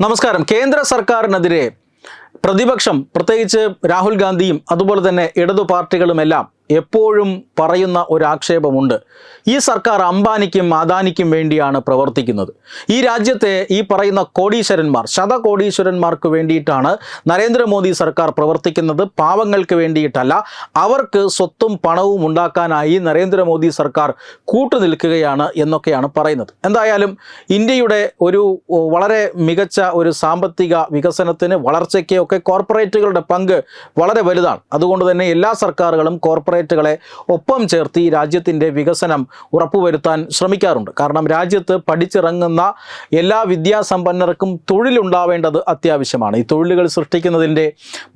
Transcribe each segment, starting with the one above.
നമസ്കാരം. കേന്ദ്ര സർക്കാരിനെതിരെ പ്രതിപക്ഷം പ്രത്യേകിച്ച് രാഹുൽ ഗാന്ധിയും അതുപോലെ തന്നെ ഇടതു പാർട്ടികളുമെല്ലാം എപ്പോഴും പറയുന്ന ഒരാക്ഷേപമുണ്ട്. ഈ സർക്കാർ അംബാനിക്കും അദാനിക്കും വേണ്ടിയാണ് പ്രവർത്തിക്കുന്നത്. ഈ രാജ്യത്തെ ഈ പറയുന്ന കോടീശ്വരന്മാർ ശതകോടീശ്വരന്മാർക്ക് വേണ്ടിയിട്ടാണ് നരേന്ദ്രമോദി സർക്കാർ പ്രവർത്തിക്കുന്നത്. പാവങ്ങൾക്ക് വേണ്ടിയിട്ടല്ല അവർക്ക് സ്വത്തും പണവും ഉണ്ടാക്കാനായി നരേന്ദ്രമോദി സർക്കാർ കൂട്ടുനിൽക്കുകയാണ് എന്നൊക്കെയാണ് പറയുന്നത്. എന്തായാലും ഇന്ത്യയുടെ ഒരു വളരെ മികച്ച ഒരു സാമ്പത്തിക വികസനത്തിന് വളർച്ചയ്ക്കൊക്കെ കോർപ്പറേറ്റുകളുടെ പങ്ക് വളരെ വലുതാണ്. അതുകൊണ്ട് തന്നെ എല്ലാ സർക്കാരുകളും കോർപ്പറേറ്റുകളെ ഒപ്പം ചേർത്ത് ഈ രാജ്യത്തിന്റെ വികസനം ഉറപ്പുവരുത്താൻ ശ്രമിക്കാറുണ്ട്. കാരണം രാജ്യത്ത് പഠിച്ചിറങ്ങുന്ന എല്ലാ വിദ്യാസമ്പന്നർക്കും തൊഴിലുണ്ടാവേണ്ടത് അത്യാവശ്യമാണ്. ഈ തൊഴിലുകൾ സൃഷ്ടിക്കുന്നതിന്റെ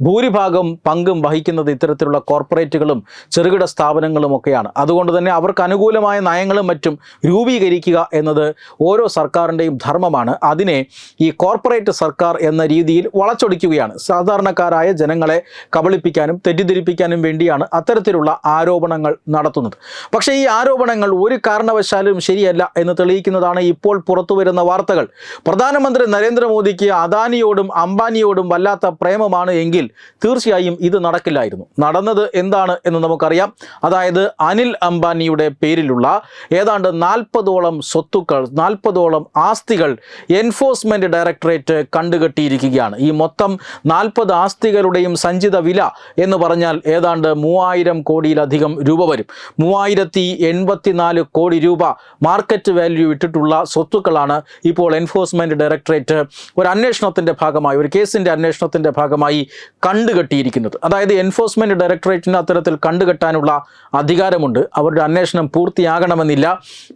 ഭൂരിഭാഗം പങ്കും വഹിക്കുന്നത് ഇത്തരത്തിലുള്ള കോർപ്പറേറ്റുകളും ചെറുകിട സ്ഥാപനങ്ങളും ഒക്കെയാണ്. അതുകൊണ്ട് തന്നെ അവർക്ക് അനുകൂലമായ നയങ്ങളും മറ്റും രൂപീകരിക്കുക എന്നത് ഓരോ സർക്കാരിന്റെയും ധർമ്മമാണ്. അതിനെ ഈ കോർപ്പറേറ്റ് സർക്കാർ എന്ന രീതിയിൽ വളച്ചൊടിക്കുകയാണ്. സാധാരണക്കാരായ ജനങ്ങളെ കബളിപ്പിക്കാനും തെറ്റിദ്ധരിപ്പിക്കാനും വേണ്ടിയാണ് അത്തരത്തിലുള്ള ആരോപണങ്ങൾ നടത്തുന്നത്. പക്ഷേ ഈ ആരോപണങ്ങൾ ഒരു കാരണവശാലും ശരിയല്ല എന്ന് തെളിയിക്കുന്നതാണ് ഇപ്പോൾ പുറത്തു വരുന്ന വാർത്തകൾ. പ്രധാനമന്ത്രി നരേന്ദ്രമോദിക്ക് അദാനിയോടും അംബാനിയോടും വല്ലാത്ത പ്രേമമാണ് എങ്കിൽ തീർച്ചയായും ഇത് നടക്കില്ലായിരുന്നു. നടന്നത് എന്താണ് എന്ന് നമുക്കറിയാം. അതായത് അനിൽ അംബാനിയുടെ പേരിലുള്ള ഏതാണ്ട് നാൽപ്പതോളം സ്വത്തുക്കൾ നാൽപ്പതോളം ആസ്തികൾ എൻഫോഴ്സ്മെന്റ് ഡയറക്ടറേറ്റ് കണ്ടുകെട്ടിയിരിക്കുകയാണ്. ഈ മൊത്തം നാൽപ്പത് ആസ്തികളുടെയും സഞ്ചിത വില എന്ന് പറഞ്ഞാൽ ഏതാണ്ട് മൂവായിരം കോടിയിലധികം രൂപ വരും. മൂവായിരത്തി എൺപത്തിനാല് കോടി രൂപ മാർക്കറ്റ് വാല്യൂ ഇട്ടിട്ടുള്ള സ്വത്തുക്കളാണ് ഇപ്പോൾ എൻഫോഴ്സ്മെന്റ് ഡയറക്ടറേറ്റ് ഒരു അന്വേഷണത്തിന്റെ ഭാഗമായി ഒരു കേസിന്റെ അന്വേഷണത്തിന്റെ ഭാഗമായി കണ്ടുകെട്ടിയിരിക്കുന്നത്. അതായത് എൻഫോഴ്സ്മെന്റ് ഡയറക്ടറേറ്റിന് അത്തരത്തിൽ കണ്ടുകെട്ടാനുള്ള അധികാരമുണ്ട്. അവരുടെ അന്വേഷണം പൂർത്തിയാകണമെന്നില്ല.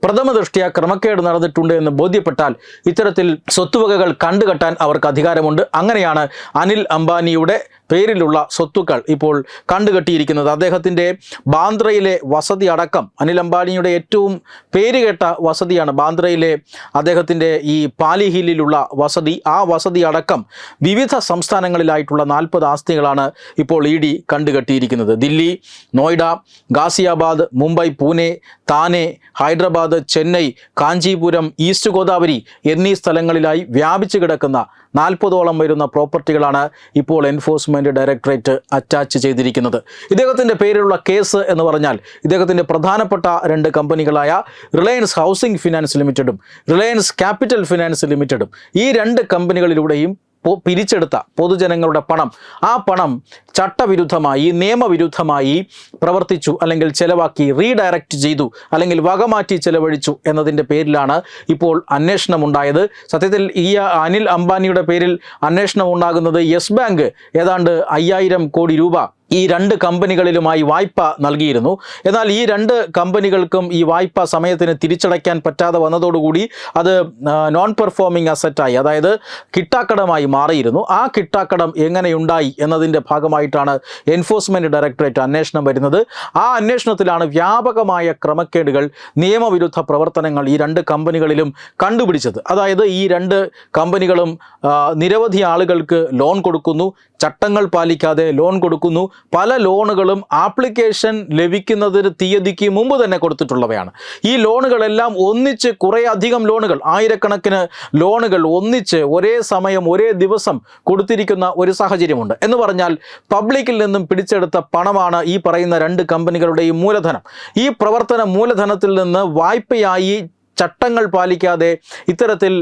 പ്രഥമ ദൃഷ്ടിയ ക്രമക്കേട് നടന്നിട്ടുണ്ട് എന്ന് ബോധ്യപ്പെട്ടാൽ ഇത്തരത്തിൽ സ്വത്തുവകകൾ കണ്ടുകെട്ടാൻ അവർക്ക് അധികാരമുണ്ട്. അങ്ങനെയാണ് അനിൽ അംബാനിയുടെ പേരിലുള്ള സ്വത്തുക്കൾ ഇപ്പോൾ കണ്ടുകെട്ടിയിരിക്കുന്നത്. അദ്ദേഹത്തിന്റെ ബാന്ദ്രയിലെ വസതി അടക്കം അനിൽ അംബാനിയുടെ ഏറ്റവും പേരുകേട്ട വസതിയാണ് ബാന്ദ്രയിലെ അദ്ദേഹത്തിന്റെ ഈ പാലി ഹില്ലിലുള്ള വസതി. ആ വസതി അടക്കം വിവിധ സംസ്ഥാനങ്ങളിലായിട്ടുള്ള നാൽപ്പത് ആസ്തികളാണ് ഇപ്പോൾ ഇ ഡി കണ്ടുകെട്ടിയിരിക്കുന്നത്. ദില്ലി നോയിഡ ഗാസിയാബാദ് മുംബൈ പൂനെ താനെ ഹൈദരാബാദ് ചെന്നൈ കാഞ്ചീപുരം ഈസ്റ്റ് ഗോദാവരി എന്നീ സ്ഥലങ്ങളിലായി വ്യാപിച്ചു കിടക്കുന്ന നാൽപ്പതോളം വരുന്ന പ്രോപ്പർട്ടികളാണ് ഇപ്പോൾ എൻഫോഴ്സ്മെന്റ് ഡയറക്ടറേറ്റ് അറ്റാച്ച് ചെയ്തിരിക്കുന്നത്. ഇദ്ദേഹത്തിന്റെ പേരിലുള്ള കേസ് എന്ന് പറഞ്ഞാൽ ഇദ്ദേഹത്തിന്റെ പ്രധാനപ്പെട്ട രണ്ട് കമ്പനികളായ റിലയൻസ് ഹൗസിംഗ് ഫിനാൻസ് ലിമിറ്റഡും റിലയൻസ് ക്യാപിറ്റൽ ഫിനാൻസ് ലിമിറ്റഡും ഈ രണ്ട് കമ്പനികളിലൂടെയും പിരിച്ചെടുത്ത പൊതുജനങ്ങളുടെ പണം. ആ പണം ചട്ടവിരുദ്ധമായി നിയമവിരുദ്ധമായി പ്രവർത്തിച്ചു അല്ലെങ്കിൽ ചെലവാക്കി റീഡയറക്റ്റ് ചെയ്തു അല്ലെങ്കിൽ വകമാറ്റി ചെലവഴിച്ചു എന്നതിന്റെ പേരിലാണ് ഇപ്പോൾ അന്വേഷണം ഉണ്ടായത് സത്യത്തിൽ ഈ അനിൽ അംബാനിയുടെ പേരിൽ അന്വേഷണം ഉണ്ടാകുന്നത് യെസ് ബാങ്ക്. ഏതാണ്ട് അയ്യായിരം കോടി രൂപ ഈ രണ്ട് കമ്പനികളിലുമായി വായ്പ നൽകിയിരുന്നു. എന്നാൽ ഈ രണ്ട് കമ്പനികൾക്കും ഈ വായ്പ സമയത്തിന് തിരിച്ചടയ്ക്കാൻ പറ്റാതെ വന്നതോടുകൂടി അത് നോൺ പെർഫോമിംഗ് അസറ്റായി അതായത് കിട്ടാക്കടമായി മാറിയിരുന്നു. ആ കിട്ടാക്കടം എങ്ങനെയുണ്ടായി എന്നതിന്റെ ഭാഗമായിട്ടാണ് എൻഫോഴ്സ്മെന്റ് ഡയറക്ടറേറ്റ് അന്വേഷണം വരുന്നത്. ആ അന്വേഷണത്തിലാണ് വ്യാപകമായ ക്രമക്കേടുകൾ നിയമവിരുദ്ധ പ്രവർത്തനങ്ങൾ ഈ രണ്ട് കമ്പനികളിലും കണ്ടുപിടിച്ചത്. അതായത് ഈ രണ്ട് കമ്പനികളും നിരവധി ആളുകൾക്ക് ലോൺ കൊടുക്കുന്നു. ചട്ടങ്ങൾ പാലിക്കാതെ ലോൺ കൊടുക്കുന്നു. പല ലോണുകളും ആപ്ലിക്കേഷൻ ലഭിക്കുന്നതിന് തീയതിക്ക് മുമ്പ് തന്നെ കൊടുത്തിട്ടുള്ളവയാണ്. ഈ ലോണുകളെല്ലാം ഒന്നിച്ച് കുറേ അധികം ലോണുകൾ ആയിരക്കണക്കിന് ലോണുകൾ ഒന്നിച്ച് ഒരേ സമയം ഒരേ ദിവസം കൊടുത്തിരിക്കുന്ന ഒരു സാഹചര്യമുണ്ട്. എന്ന് പറഞ്ഞാൽ പബ്ലിക്കിൽ നിന്നും പിടിച്ചെടുത്ത പണമാണ് ഈ പറയുന്ന രണ്ട് കമ്പനികളുടെയും മൂലധനം. ഈ പ്രവർത്തന മൂലധനത്തിൽ നിന്ന് വായ്പയായി ചട്ടങ്ങൾ പാലിക്കാതെ ഇത്തരത്തിൽ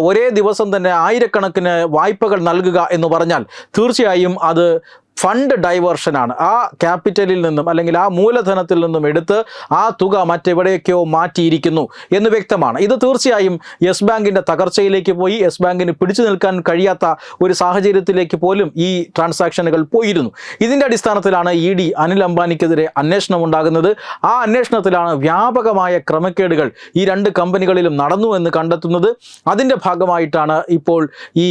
ഒരേ ദിവസം തന്നെ ആയിരക്കണക്കിന് വായ്പകൾ നൽകുക എന്ന് പറഞ്ഞാൽ തീർച്ചയായും അത് ഫണ്ട് ഡൈവേർഷനാണ് ആ ക്യാപിറ്റലിൽ നിന്നും അല്ലെങ്കിൽ ആ മൂലധനത്തിൽ നിന്നും എടുത്ത് ആ തുക മറ്റെവിടെയൊക്കെയോ മാറ്റിയിരിക്കുന്നു എന്ന് വ്യക്തമാണ്. ഇത് തീർച്ചയായും യെസ് ബാങ്കിന്റെ തകർച്ചയിലേക്ക് പോയി യെസ് ബാങ്കിന് പിടിച്ചു നിൽക്കാൻ കഴിയാത്ത ഒരു സാഹചര്യത്തിലേക്ക് പോലും ഈ ട്രാൻസാക്ഷനുകൾ പോയിരുന്നു. ഇതിന്റെ അടിസ്ഥാനത്തിലാണ് ഇ ഡി അനിൽ അംബാനിക്കെതിരെ അന്വേഷണം ഉണ്ടാകുന്നത്. ആ അന്വേഷണത്തിലാണ് വ്യാപകമായ ക്രമക്കേടുകൾ ഈ രണ്ട് കമ്പനികളിലും നടന്നു എന്ന് കണ്ടെത്തുന്നത്. അതിന്റെ ഭാഗമായിട്ടാണ് ഇപ്പോൾ ഈ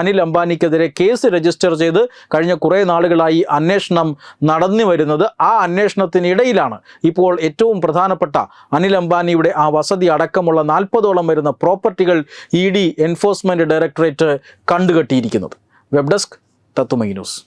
അനിൽ അംബാനിക്കെതിരെ കേസ് രജിസ്റ്റർ ചെയ്ത് കഴിഞ്ഞ കുറേ നാളുകളായി അന്വേഷണം നടന്നു വരുന്നത് ആ അന്വേഷണത്തിനിടയിലാണ്. ഇപ്പോൾ ഏറ്റവും പ്രധാനപ്പെട്ട അനിൽ അംബാനിയുടെ ആ വസതി അടക്കമുള്ള നാൽപ്പതോളം വരുന്ന പ്രോപ്പർട്ടികൾ ഇ ഡി എൻഫോഴ്സ്മെന്റ് ഡയറക്ടറേറ്റ് കണ്ടുകെട്ടിയിരിക്കുന്നത്. വെബ് ഡെസ്ക് തത്തുമൈ ന്യൂസ്.